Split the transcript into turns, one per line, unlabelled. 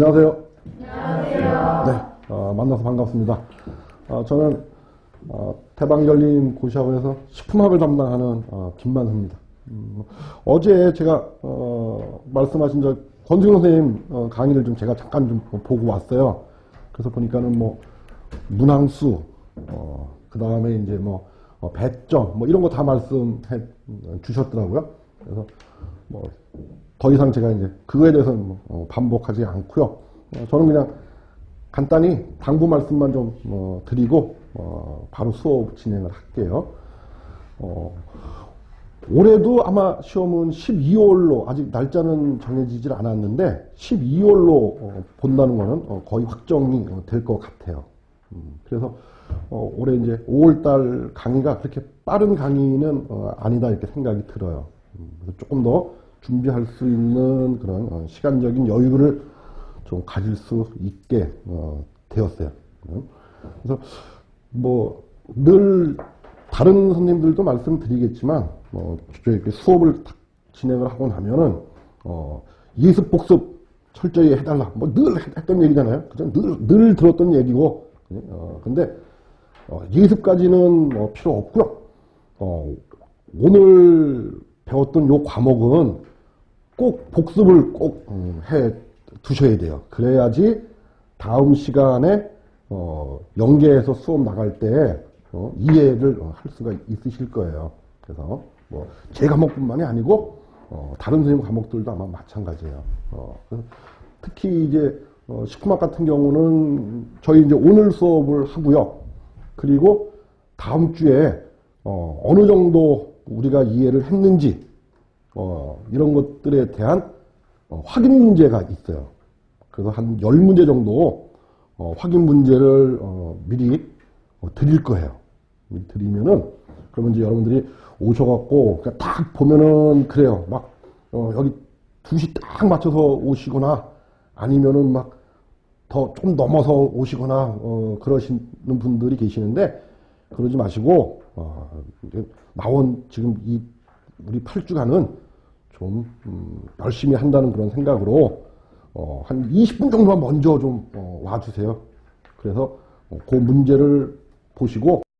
안녕하세요. 안녕하세요. 네, 어, 만나서 반갑습니다. 어, 저는 어, 태방열린 고시학원에서 식품학을 담당하는 어, 김만수입니다. 음, 어제 제가 어, 말씀하신 저 권승용 선생님 어, 강의를 좀 제가 잠깐 좀 보고 왔어요. 그래서 보니까는 뭐 문항수, 어, 그 다음에 이제 뭐 어, 배점, 뭐 이런 거 다 말씀해 주셨더라고요. 그래서 뭐 더 이상 제가 이제 그거에 대해서는 뭐, 어, 반복하지 않고요. 어, 저는 그냥 간단히 당부 말씀만 좀 어, 드리고 어, 바로 수업 진행을 할게요. 어, 올해도 아마 시험은 12월로 아직 날짜는 정해지질 않았는데 12월로 본다는 거는 어, 거의 확정이 될 것 같아요. 음, 그래서 어, 올해 이제 5월달 강의가 그렇게 빠른 강의는 어, 아니다 이렇게 생각이 들어요. 음, 조금 더 준비할 수 있는 그런 어, 시간적인 여유를 좀 가질 수 있게 어, 되었어요. 음. 그래서 뭐 늘 다른 선생님들도 말씀드리겠지만 뭐 이렇게 수업을 딱 진행을 하고 나면은 어, 예습 복습 철저히 해달라. 뭐 늘 했던 얘기잖아요. 그죠? 늘, 늘 들었던 얘기고. 어, 근데 어, 예습까지는 뭐 필요 없고요. 어, 오늘 배웠던 요 과목은 꼭 복습을 꼭 음, 해 두셔야 돼요. 그래야지 다음 시간에 어, 연계해서 수업 나갈 때 어, 이해를 어, 할 수가 있으실 거예요. 그래서 뭐 제 과목뿐만이 아니고 어, 다른 선생님 과목들도 아마 마찬가지예요. 어, 특히 이제 어, 식품학 같은 경우는 저희 이제 오늘 수업을 하고요. 그리고 다음 주에 어, 어느 정도 우리가 이해를 했는지 어, 이런 것들에 대한 어, 확인 문제가 있어요. 그래서 한 10문제 정도 어, 확인 문제를 어, 미리 어, 드릴 거예요. 드리면은 그러면 이제 여러분들이 오셔갖고 그냥 딱 보면은 그래요. 막 어, 여기 2시 딱 맞춰서 오시거나 아니면은 막 더 좀 넘어서 오시거나 어, 그러시는 분들이 계시는데 그러지 마시고 어, 나온 지금 이 우리 8주간은 좀 음, 열심히 한다는 그런 생각으로 어, 한 20분 정도만 먼저 좀 어, 와주세요. 그래서 어, 그 문제를 보시고